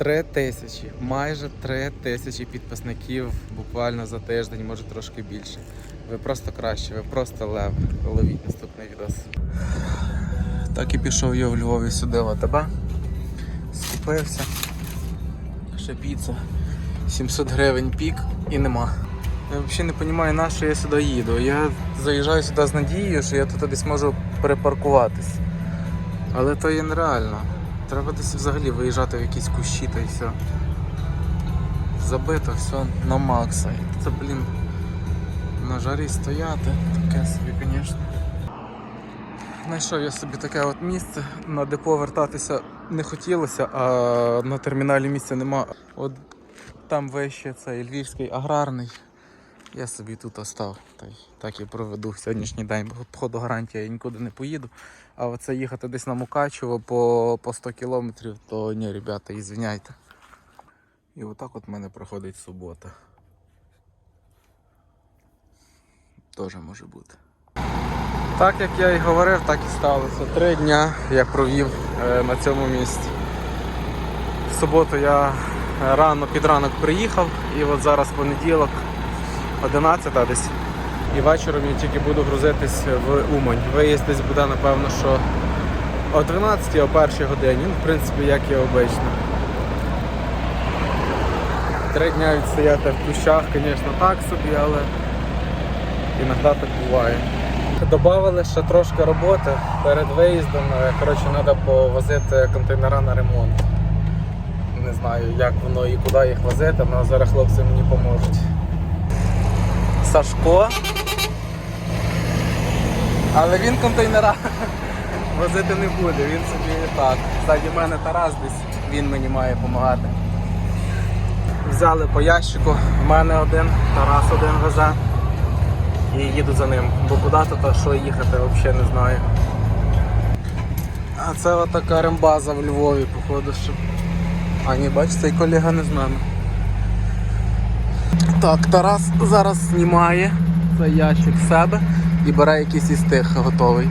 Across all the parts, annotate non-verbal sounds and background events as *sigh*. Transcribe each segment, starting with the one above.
Три тисячі, майже три тисячі підписників буквально за тиждень, може трошки більше. Ви просто краще, ви просто лев. Ловіть наступний відос. Так і пішов я в Львові сюди в АТБ. Скупився. Ще піца. 700 гривень пік і нема. Я взагалі не розумію, на що я сюди їду. Я заїжджаю сюди з надією, що я тут десь можу перепаркуватись. Але то є нереально. Треба десь взагалі виїжджати в якісь кущі та й все. Забито все на макса. Це, блін, на жарі стояти. Таке собі, звісно. Знайшов я собі таке от місце. На депо вертатися не хотілося, а на терміналі місця нема. От там вище цей львівський аграрний. Я собі тут остав. Так і проведу сьогоднішній день, бо походу гарантія я нікуди не поїду. А оце їхати десь на Мукачево по, по 100 кілометрів, то ні, ребята, і звиняйте. І отак от в мене проходить субота. Теж може бути. Так як я і говорив, так і сталося. Три дня я провів е, на цьому місці. В суботу я рано під ранок приїхав і от зараз понеділок, 11 десь. І вечором я тільки буду грузитись в Умань. Виїзд десь буде, напевно, що о 12 о 1 годині. Ну, в принципі, як і обично. Три дня відстояти в кущах, звісно, так собі, але іноді так буває. Добавили ще трошки роботи перед виїздом. Коротше, треба повозити контейнера на ремонт. Не знаю, як воно і куди їх возити, але зараз хлопці мені поможуть. Сашко. Але він контейнера *laughs* возити не буде, він собі так. Ззаді мене Тарас десь, він мені має допомагати. Взяли по ящику, в мене один, Тарас один везе. І їду за ним. Бо куди тут, що їхати, взагалі не знаю. А це отака рембаза в Львові, походу, що. А ні, бач, цей колега не з нами. Так, Тарас зараз знімає цей ящик себе і бере якийсь із тих готовий.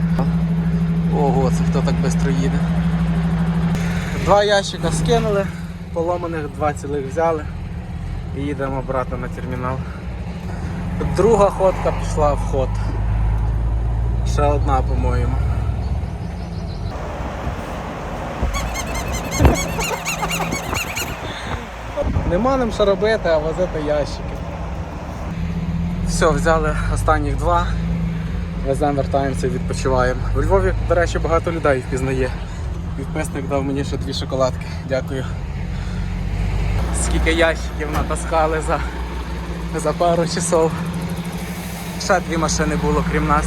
Ого, це хто так швидко їде. Два ящика скинули, поломаних два цілих взяли і їдемо брати на термінал. Друга ходка пішла в ход. Ще одна, по-моєму. Нема нам що робити, а возити ящики. Все, взяли останніх два. Веземо, вертаємося і відпочиваємо. У Львові, до речі, багато людей їх пізнає. Підписник дав мені ще дві шоколадки. Дякую. Скільки ящиків натаскали за, за пару часов. Ще дві машини було, крім нас.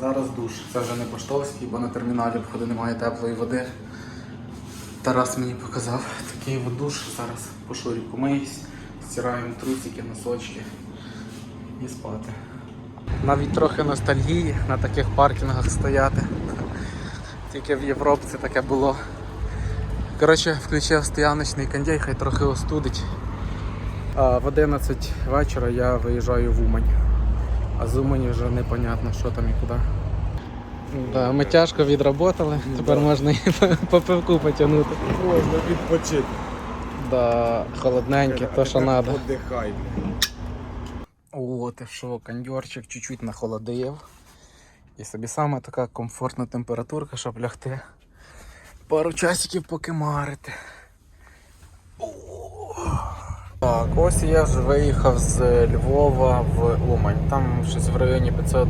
Зараз душ. Це вже не поштовський, бо на терміналі входу немає теплої води. Тарас мені показав такий от душ. Зараз по шуріку миюсь, стираємо трусики, носочки і спати. Навіть трохи ностальгії на таких паркінгах стояти. Тільки в Європці таке було. Коротше, включив стояночний кондей, хай трохи остудить. А в 11 вечора я виїжджаю в Умань. А з Умані вже непонятно, що там і куди. Да, ми тяжко відработали, тепер можна і по пивку потягнути. Можна відпочити. Да, холодненьке, то що треба. Подихай. О, ти що, кондьорчик чуть-чуть нахолодив. І собі саме така комфортна температурка, щоб лягти. Пару часиків поки марити. Так, ось я вже виїхав з Львова в Умань. Там щось в районі 500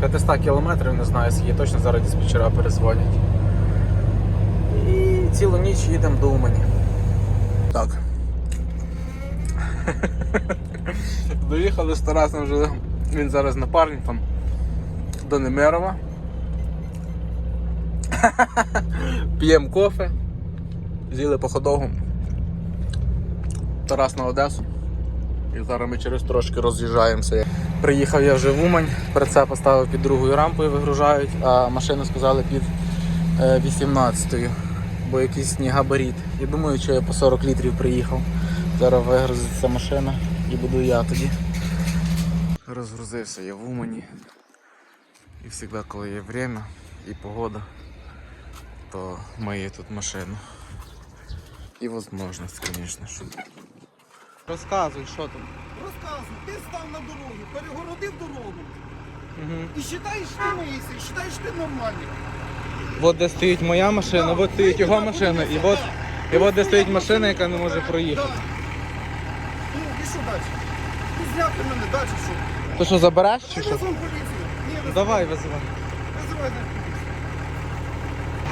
500 кілометрів, не знаю, скільки точно зараз диспетчера перезвонять. І цілу ніч їдемо до Умані. Так. *laughs* Доїхали з Тарасом вже, він зараз напарником до Немерова. *laughs* П'ємо кофе, з'їли по ходогу. Тарас на Одесу. І зараз ми через трошки роз'їжджаємося. Приїхав я вже в Умань, прицеп поставив під другою рампою, вигружають, а машину сказали під 18-ю, бо якийсь габарит. І думаю, що я по 40 літрів приїхав. Зараз вигрузиться машина і буду я тоді. Розгрузився я в Умані. І завжди, коли є время і погода, то мию тут машину. І можливість, звісно. Розказуй, що там. Розказуй, ти став на дорогу, перегородив дорогу Угу. і вважаєш, що ти миєшся, і вважаєш, ти нормальний. От де стоїть моя машина, Так, от стоїть його машина, і от, і от де стоїть машина, яка не може проїхати. Так. Що далі? Ну, зняти мене, далі що? То що, забереш чи що? поліцію. Ні. Давай, визивай. Визивай.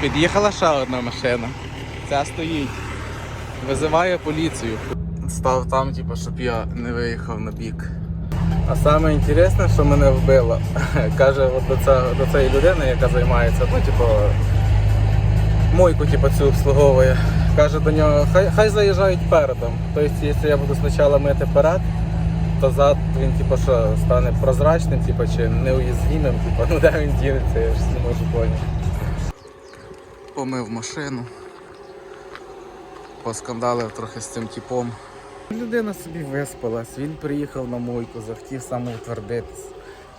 Під'їхала ще одна машина. Ця стоїть. Визиває поліцію. Став там, типу, щоб я не виїхав на бік. А саме інтересне, що мене вбило, *laughs* каже от до, ця, до цієї людини, яка займається, ну, типу, мойку типу, цю обслуговує. Каже до нього, хай, хай заїжджають передом. Тобто, якщо я буду спочатку мити перед, то зад він типу, що, стане прозрачним, типу, чи неуязвимим, типу, ну де він дінеться, я ж не можу поняти. Помив машину. Поскандалив трохи з цим типом. Людина собі виспалась, він приїхав на мойку, захотів самоутвердитись,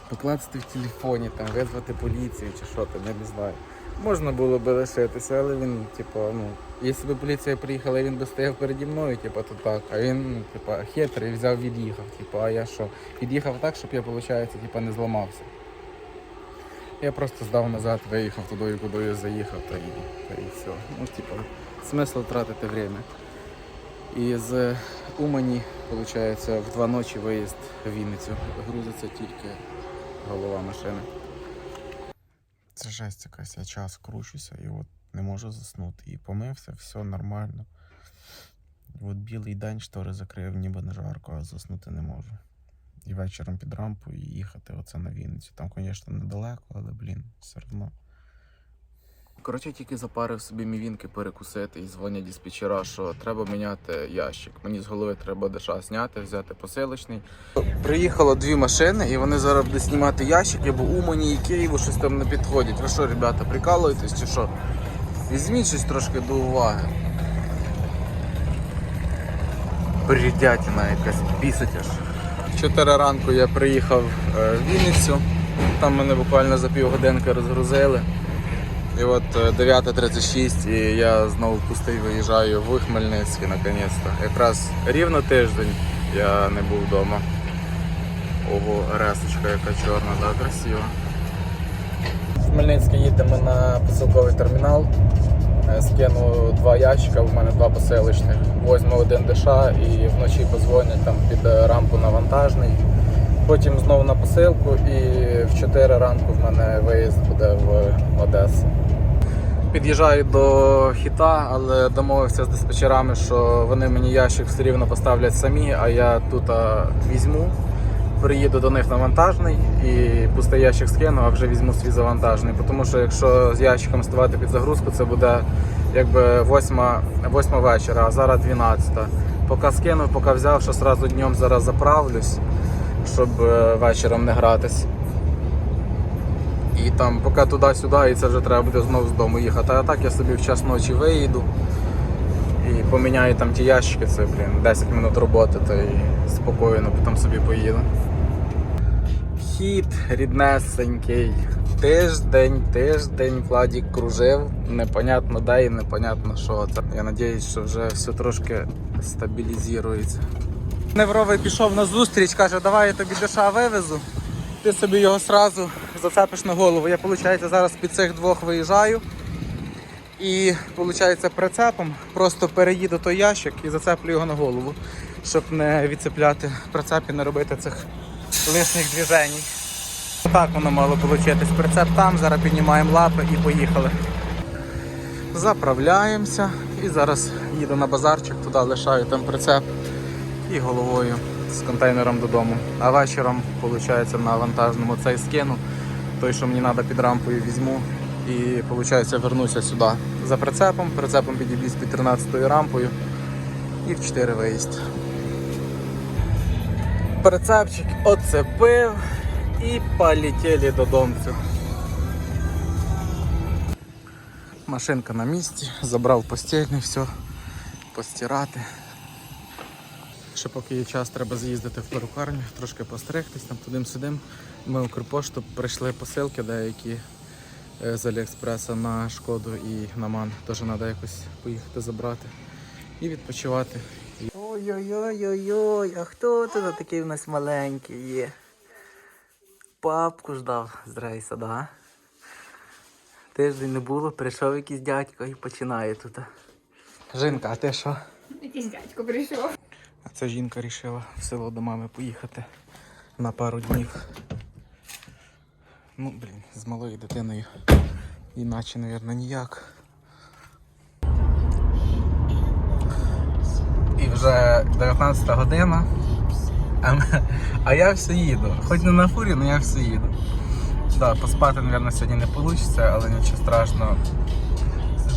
покласти в телефоні, там, визвати поліцію чи що там, я не знаю. Можна було би лишитися, але він, типу, ну, якщо б поліція приїхала він би стояв переді мною, типу, то так. А він, ну, типу, хитрий, взяв, від'їхав. Типу, а я що? Від'їхав так, щоб я, виходить, типу, не зламався. Я просто здав назад, виїхав туди, куди я заїхав, та і, та і все. Ну, типу, смисл тратити время. І з Умані, виходить, в два ночі виїзд в Вінницю. Грузиться тільки голова машини. Це жесть якась, я час кручуся і от не можу заснути. І помився, все нормально. От білий день штори закрив, ніби не жарко, а заснути не можу. І вечором під рампу і їхати оце на Вінницю. Там, звісно, недалеко, але блін, все одно. Коротше, тільки запарив собі мівінки перекусити і дзвонять диспетчера, що треба міняти ящик. Мені з голови треба деша зняти, взяти посилочний. Приїхало дві машини, і вони зараз будуть знімати ящики, бо Умані і Києву щось там не підходять. Ви що, ребята, прикалуєтесь чи що? Візьміть щось трошки до уваги. Бредятина якась бісить аж. 4 ранку я приїхав е, в Вінницю. Там мене буквально за півгодинки розгрузили. І от е, 9.36 і я знову пустий виїжджаю в Хмельницький наконець-то. Якраз рівно тиждень я не був вдома. Ого, ресочка яка чорна, да, красива. В Хмельницький їдемо на посилковий термінал. Е, Скину два ящика, у мене два посилочних. Возьму один диша і вночі позвонять там під е, рампу на вантажний. Потім знову на посилку і в 4 ранку в мене виїзд буде в Одесу. Під'їжджаю до хіта, але домовився з диспетчерами, що вони мені ящик все рівно поставлять самі, а я тут візьму. Приїду до них на вантажний і пустий ящик скину, а вже візьму свій завантажний. Тому що якщо з ящиком ставати під загрузку, це буде якби 8, 8 вечора, а зараз 12. Поки скинув, поки взяв, що одразу днем зараз заправлюсь, щоб е, вечором не гратись. І там поки туди-сюди, і це вже треба буде знову з дому їхати. А так я собі в час ночі виїду і поміняю там ті ящики, це блін, 10 минут роботи, то і спокійно потім собі поїду. Хід ріднесенький. Тиждень, тиждень Владік кружив, непонятно де і непонятно що. Я сподіваюся, що вже все трошки стабілізується. Невровий пішов на зустріч, каже, давай я тобі деша вивезу. Ти собі його сразу зацепиш на голову. Я, виходить, зараз під цих двох виїжджаю. І, виходить, прицепом просто переїду той ящик і зацеплю його на голову, щоб не відцепляти прицеп і не робити цих лишніх движень. Так воно мало получитись. Прицеп там, зараз піднімаємо лапи і поїхали. Заправляємося і зараз їду на базарчик, туди лишаю там прицеп і головою з контейнером додому. А вечором, виходить, на вантажному цей скину. Той, що мені треба під рампою, візьму. І виходить, вернуся сюди за прицепом. Прицепом підіб'юсь під 13 рампою і в 4 виїзд. Прицепчик оцепив і полетіли додому. Машинка на місці, забрав постільне, все, постирати. Ще поки є час, треба з'їздити в перукарню, трошки постригтись, там туди-сюди. Ми в Укрпошту прийшли посилки деякі е, з Аліекспреса на шкоду і на ман. Теж треба якось поїхати забрати. і відпочивати. Ой-ой-ой-ой-ой, а хто тут такий у нас маленький є? Папку ждав з рейса, да? Тиждень не було, прийшов якийсь дядько і починає тут. Жінка, а ти що? Якийсь дядько прийшов. Це жінка вирішила в село до мами поїхати на пару днів. Ну, блін, з малою дитиною. Іначе, мабуть, ніяк. І вже 19 година. А, а я все їду. Хоч не на фурі, але я все їду. Да, поспати, мабуть, сьогодні не вийде, але нічого страшного.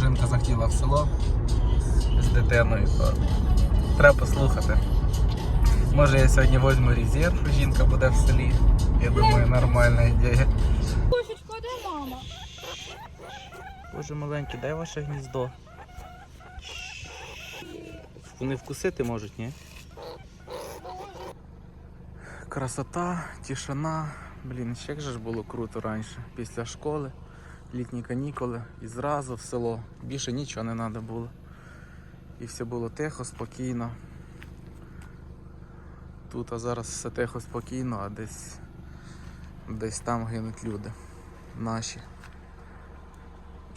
Жінка захотіла в село з дитиною, то треба послухати. Може я сьогодні візьму резерв, жінка буде в селі. Я думаю, нормальна ідея. Кошечко, де мама? Боже маленький, дай ваше гніздо. Вони вкусити можуть, ні? Красота, тишина. Блін, ще як же ж було круто раніше. Після школи, літні канікули і зразу в село. Більше нічого не треба було. І все було тихо, спокійно. Тут а зараз все тихо, спокійно, а десь, десь там гинуть люди. Наші.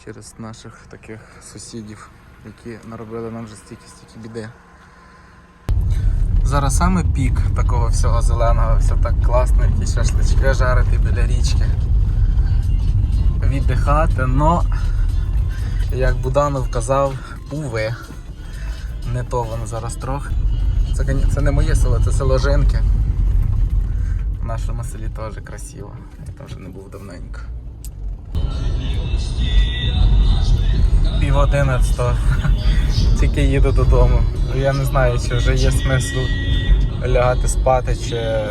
Через наших таких сусідів, які наробили нам вже стільки-стільки біди. Зараз саме пік такого всього зеленого, все так класно, якісь шашлички жарити біля річки. Віддихати, но, як Буданов казав, уви. Не то воно зараз трохи. Це, це не моє село, це село Жинки. В нашому селі теж красиво. Я там вже не був давненько. Пів одинадцятого. *laughs* Тільки їду додому. Я не знаю, чи вже є смисл лягати спати, чи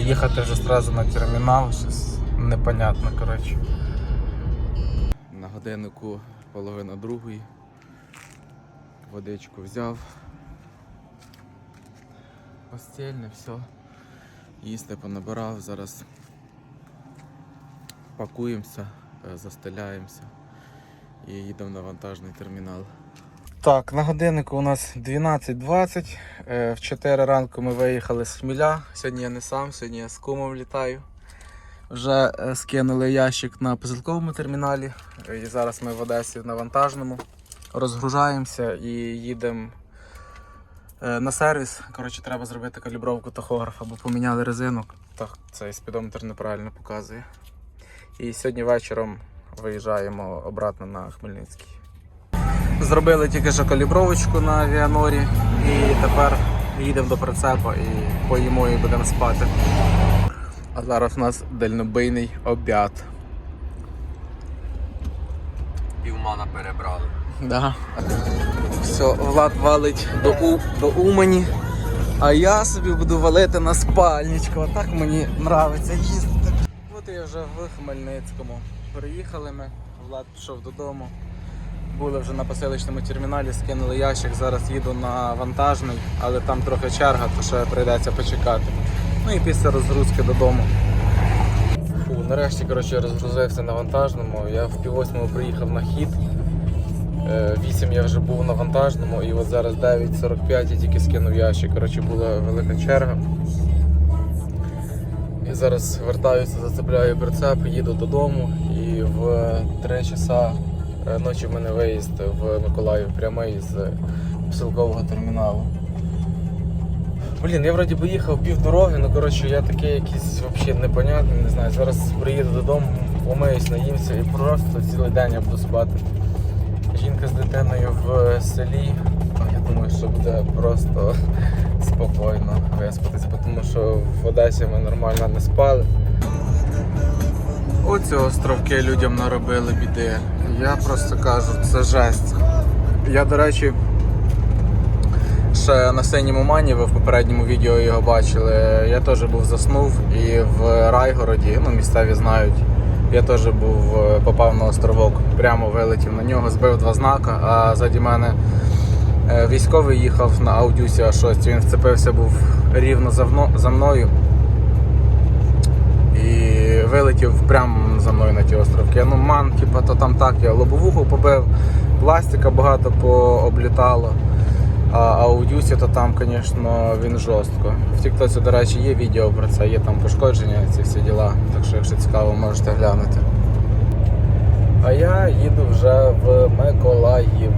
їхати вже одразу на термінал. Щось непонятно, коротше. На годиннику половина другої. Водичку взяв. Постільне, все. Їсти понабирав, зараз пакуємося, е, застеляємося і їдемо на вантажний термінал. Так, на годиннику у нас 12.20. Е, В 4 ранку ми виїхали з Хміля. Сьогодні я не сам, сьогодні я з кумом літаю. Вже е, скинули ящик на позилковому терміналі. І зараз ми в Одесі на вантажному. Розгружаємося і їдемо е, на сервіс. Коротше, треба зробити калібровку тахографа, бо поміняли резину. Так, цей спідометр неправильно показує. І сьогодні вечором виїжджаємо обратно на Хмельницький. Зробили тільки що калібровочку на авіанорі і тепер їдемо до прицепа і поїмо і будемо спати. А зараз у нас дальнобийний обід. Півмана перебрали. Да. Все, Влад валить до, У, до Умані, а я собі буду валити на спальничку. Отак мені подобається їздити. От я вже в Хмельницькому. Приїхали ми, Влад пішов додому. Були вже на поселичному терміналі, скинули ящик, зараз їду на вантажний, але там трохи черга, то ще прийдеться почекати. Ну і після розгрузки додому. Нарешті коротше, розгрузився на вантажному. Я в пів восьмого приїхав на хід. Е, 8 я вже був на вантажному і от зараз 9.45 я тільки скинув ящик. Коротше, була велика черга. І зараз вертаюся, зацепляю прицеп, їду додому і в 3 часа е, ночі в мене виїзд в Миколаїв прямий з посилкового терміналу. Блін, я вроді би їхав пів дороги, ну коротше я такий якийсь взагалі непонятний, не знаю. Зараз приїду додому, помиюсь, наїмся і просто цілий день я буду спати. Жінка з дитиною в селі. Я думаю, що буде просто *laughs* спокійно виспатися, тому що в Одесі ми нормально не спали. Оці островки людям наробили біди. Я просто кажу, це жесть. Я, до речі, ще на синьому мані, ви в попередньому відео його бачили. Я теж був заснув і в Райгороді, ну місцеві знають. Я теж був, е, попав на островок, прямо вилетів на нього, збив два знака, а ззаді мене е, військовий їхав на аудюсі А6, він вцепився був рівно за, мною і вилетів прямо за мною на ті островки. Ну, ман, типа, то там так, я лобовуху побив, пластика багато пооблітало. А, а то там, звісно, він жорстко. В Тіктоці, до речі, є відео про це, є там пошкодження, ці всі діла. Так що, якщо цікаво, можете глянути. А я їду вже в Миколаїв.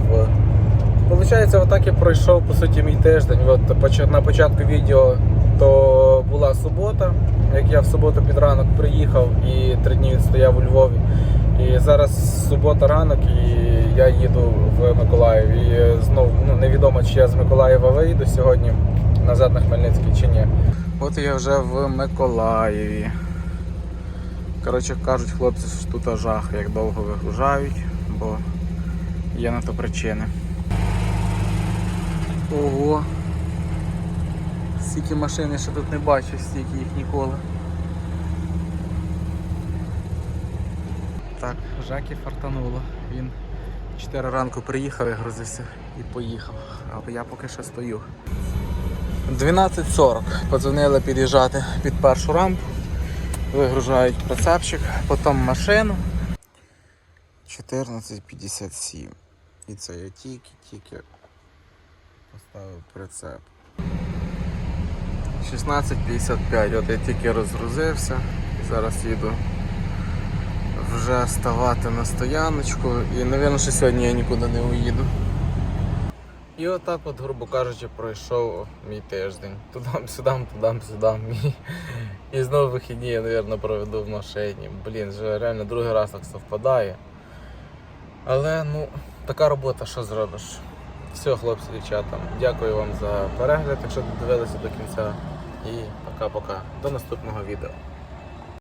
Получається, отак я пройшов по суті мій тиждень. От на початку відео то була субота, як я в суботу під ранок приїхав і три дні відстояв у Львові. І зараз субота ранок, і я їду в Миколаїв. І знов ну, невідомо, чи я з Миколаєва вийду сьогодні назад на Хмельницький чи ні. От я вже в Миколаєві. Коротше кажуть, хлопці, що тут жах, як довго вигружають, бо є на то причини. Ого. Стільки машин я ще тут не бачу, стільки їх ніколи. Так, Жакі фартануло. Він 4 ранку приїхав, вигрузився і поїхав. А я поки що стою. 12.40. Подзвонили під'їжджати під першу рампу. Вигружають прицепчик, потім машину. 14.57. І це я тільки-тільки поставив прицеп. 16.55, от я тільки розгрузився. Зараз їду вже ставати на стояночку і, мабуть, що сьогодні я нікуди не уїду. І отак, от, грубо кажучи, пройшов мій тиждень. Тудам, сюдам, тудам, сюдам. І, і знову вихідні я, мабуть, проведу в машині. Блін, вже реально другий раз так совпадає. Але ну, така робота, що зробиш. Все, хлопці, дівчата, дякую вам за перегляд, якщо додивилися до кінця. І пока-пока. До наступного відео.